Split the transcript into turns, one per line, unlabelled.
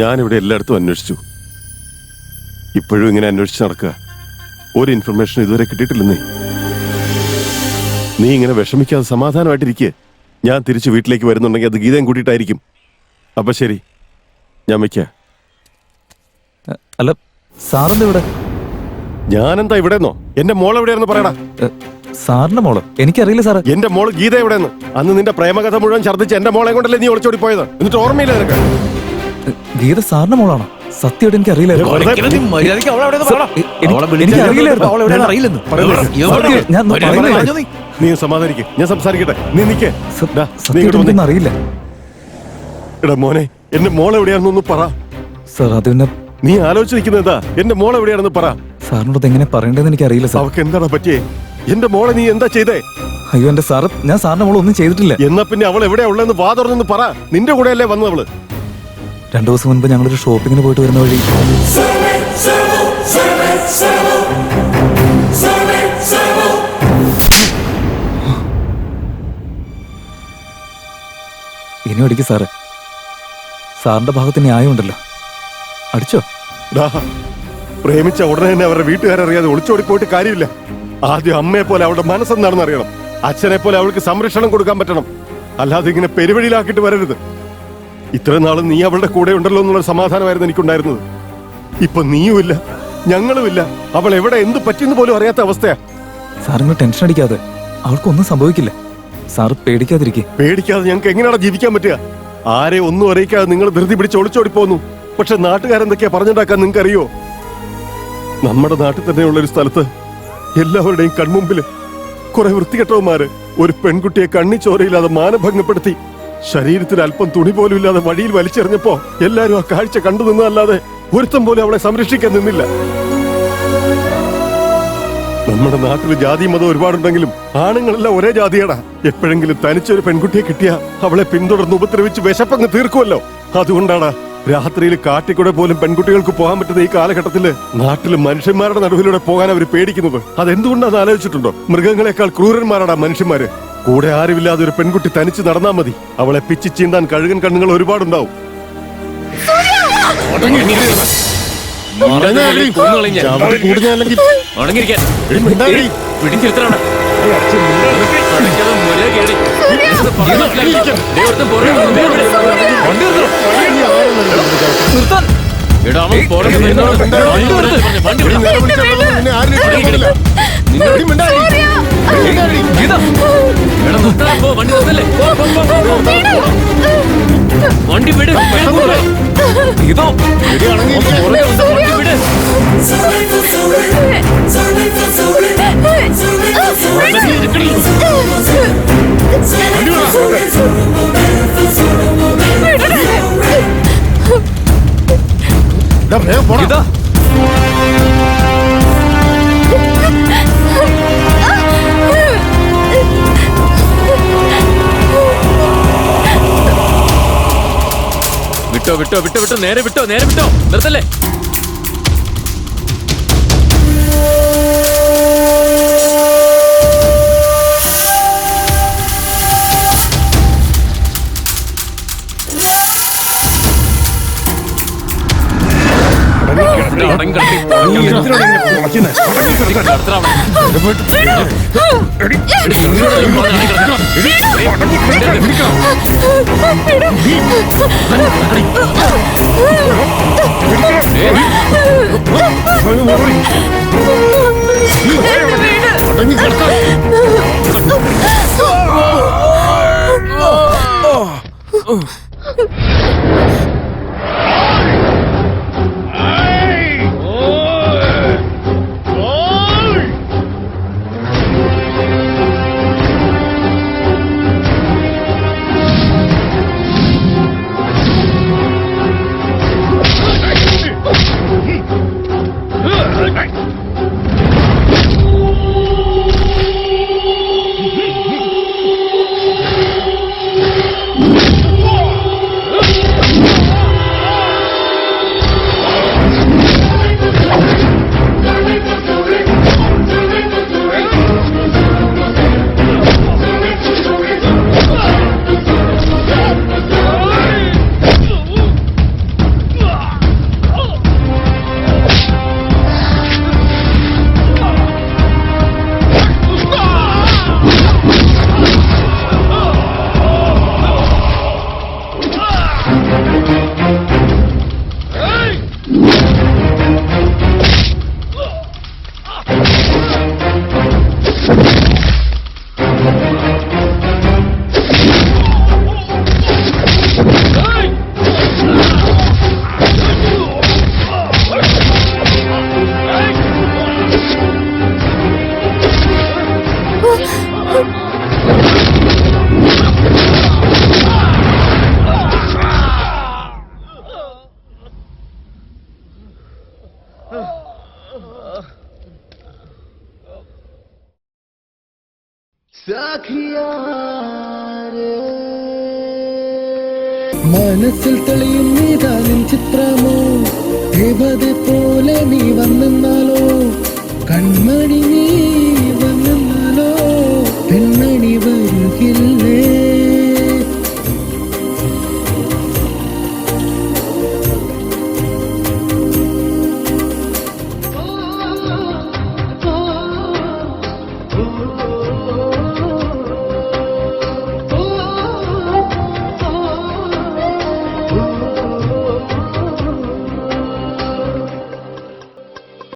ഞാനിവിടെ എല്ലായിടത്തും അന്വേഷിച്ചു. ഇപ്പോഴും ഇങ്ങനെ അന്വേഷിച്ച് നടക്കുക. ഒരു ഇൻഫർമേഷൻ ഇതുവരെ കിട്ടിയിട്ടില്ലെന്നേ. നീ ഇങ്ങനെ വിഷമിക്കാതെ സമാധാനമായിട്ടിരിക്കുക ഞാൻ തിരിച്ച് വീട്ടിലേക്ക് വരുന്നുണ്ടെങ്കിൽ അത് ഗീതയും കൂട്ടിയിട്ടായിരിക്കും. അപ്പൊ ശരി ഞാൻ വയ്ക്ക.
അല്ല സാറിന്റെ ഇവിടെ
ഞാനെന്താ ഇവിടെ നിന്നോ എന്റെ മോൾ എവിടെയാണെന്ന്
പറയണ സാറിന്റെ മോൾ? എനിക്കറിയില്ല സാർ
എന്റെ മോൾ ഗീത എവിടെയെന്ന്? അന്ന് നിന്റെ പ്രേമകഥ മുഴുവൻ ഛർദ്ദിച്ച് എന്റെ മോളെ കൊണ്ടല്ലേ നീ ഒളിച്ചോടി പോയത് എന്നിട്ട് ഓർമ്മയില്ല നിനക്ക്?
ഗീത സാറിന്റെ മോളാണോ? സത്യമായിട്ട് എനിക്ക് അറിയില്ലായിരുന്നു. സത്യം.
നീ സമാധാനിക്ക്. ഞാൻ സംസാരിക്കട്ടെ. നീ നിക്ക്.
അറിയില്ല.
എടാ മോനെ എന്റെ മോൾ എവിടെയാണെന്നൊന്ന് പറ.
സാർ അത് പിന്നെ
നീ ആലോചിച്ച് നിൽക്കുന്നത് എന്റെ മോൾ എവിടെയാണെന്ന് പറ.
സാറിനോട് എങ്ങനെ പറയേണ്ടതെന്ന് എനിക്ക് അറിയില്ല സാർ.
അവക്ക് എന്താടാ പറ്റിയേ? എന്റെ മോളെ നീ എന്താ ചെയ്തേ?
അയ്യോ എന്റെ സാറ് ഞാൻ സാറിന്റെ മോളൊന്നും ചെയ്തിട്ടില്ല.
എന്നാ പിന്നെ അവൾ എവിടെയാ ഉള്ളതെന്ന് വാ തുറന്നെന്ന് പറ. നിന്റെ കൂടെയല്ലേ വന്നത് അവൾ.
രണ്ടു ദിവസം മുൻപ് ഞങ്ങളൊരു ഷോപ്പിങ്ങിന് പോയിട്ട് വരുന്ന വഴി. ഇനി അടിക്കും സാറ്. സാറിന്റെ ഭാഗത്ത് ന്യായമുണ്ടല്ലോ അടിച്ചോ?
പ്രേമിച്ച ഉടനെ തന്നെ അവരുടെ വീട്ടുകാരറിയാതെ ഒളിച്ചോടി പോയിട്ട് കാര്യമില്ല. ആദ്യം അമ്മയെ പോലെ അവളുടെ മനസ്സെന്താണെന്ന് അറിയണം. അച്ഛനെ പോലെ അവൾക്ക് സംരക്ഷണം കൊടുക്കാൻ പറ്റണം. അല്ലാതെ ഇങ്ങനെ പെരുവഴിയിലാക്കിയിട്ട് വരരുത്. ഇത്ര നാളും നീ അവളുടെ കൂടെ ഉണ്ടല്ലോ എന്നുള്ള സമാധാനമായിരുന്നു എനിക്കുണ്ടായിരുന്നത്. ഇപ്പൊ നീയുമില്ല ഞങ്ങളുമില്ല. അവൾ എവിടെ എന്ത് പറ്റിയെന്ന് പോലും അറിയാത്ത അവസ്ഥയാ.
സാറിന് ടെൻഷൻ അടിക്കാതെ അവൾക്കൊന്നും സംഭവിക്കില്ല. സാർ പേടിക്കാതിരിക്കെ.
പേടിക്കാതെ ഞങ്ങൾക്ക് എങ്ങനെയാണ് ജീവിക്കാൻ പറ്റുക? ആരെ ഒന്നും അറിയിക്കാതെ നിങ്ങൾ ധൃതി പിടിച്ച് ഒളിച്ചോടി പോന്നു. പക്ഷെ നാട്ടുകാരെന്തൊക്കെയാ പറഞ്ഞുണ്ടാക്കാൻ നിങ്ങൾക്ക് അറിയോ നമ്മുടെ നാട്ടിൽ തന്നെയുള്ള ഒരു സ്ഥലത്ത് എല്ലാവരുടെയും കൺമുമ്പിൽ കുറെ വൃത്തികെട്ടവന്മാര് ഒരു പെൺകുട്ടിയെ കണ്ണി ചോരയില്ലാതെ മാനഭംഗപ്പെടുത്തി ശരീരത്തിൽ അല്പം തുണി പോലും ഇല്ലാതെ വഴിയിൽ വലിച്ചെറിഞ്ഞപ്പോ എല്ലാരും ആ കാഴ്ച കണ്ടു നിന്നല്ലാതെ ഒരുത്തം പോലും അവളെ സംരക്ഷിക്കാൻ നിന്നില്ല. നമ്മുടെ നാട്ടിൽ ജാതി മതം ഒരുപാടുണ്ടെങ്കിലും ആണുങ്ങളെല്ലാം ഒരേ ജാതിയടാ. എപ്പോഴെങ്കിലും തനിച്ചൊരു പെൺകുട്ടിയെ കിട്ടിയ അവളെ പിന്തുടർന്ന് ഉപദ്രവിച്ച് വിശപ്പങ്ങ് തീർക്കുമല്ലോ. അതുകൊണ്ടാണ് രാത്രിയിൽ കാട്ടിക്കൂടെ പോലും പെൺകുട്ടികൾക്ക് പോകാൻ പറ്റുന്ന ഈ കാലഘട്ടത്തിൽ നാട്ടിൽ മനുഷ്യന്മാരുടെ നടുവിലൂടെ പോകാൻ അവർ പേടിക്കുന്നത്. അതെന്തുകൊണ്ടാന്ന് ആലോചിച്ചിട്ടുണ്ടോ? മൃഗങ്ങളെക്കാൾ ക്രൂരന്മാരാടാ മനുഷ്യന്മാര്. കൂടെ ആരുമില്ലാതെ ഒരു പെൺകുട്ടി തനിച്ച് നടന്നാ മതി. അവളെ പിച്ചി ചീന്താൻ കഴുകൻ കണ്ണുകൾ ഒരുപാടുണ്ടാവും.
നിർത്താൻ
എടി നിലവിളിച്ചാൽ നിന്നെ ആരും രക്ഷിക്കാൻ പോകില്ല. എടി മിണ്ടാതിരി. മിണ്ടാതിരി.
ഗീത
വണ്ടി നിർത്തല്ലേ പോ, പോ, പോ, പോ, പോ. വണ്ടി വിട് വേഗം പോ.
ഗീതോ
എടി അടങ്ങിയിരിക്ക്.
പുറകെ വന്ന് വണ്ടി വിട്
ഡാ,
വിട്ടോ വിട്ടോ വിട്ടോ വിട്ടോ നേരെ വിട്ടോ നേരെ വിട്ടോ നിർത്തല്ലേ അടങ്ങി കിടത്തി.
Oh.
മനസ്സിൽ തെളിയും നീതാനും ചിത്രമോ? ദേവത പോലെ നീ വന്നെന്നാലോ? കൺമണി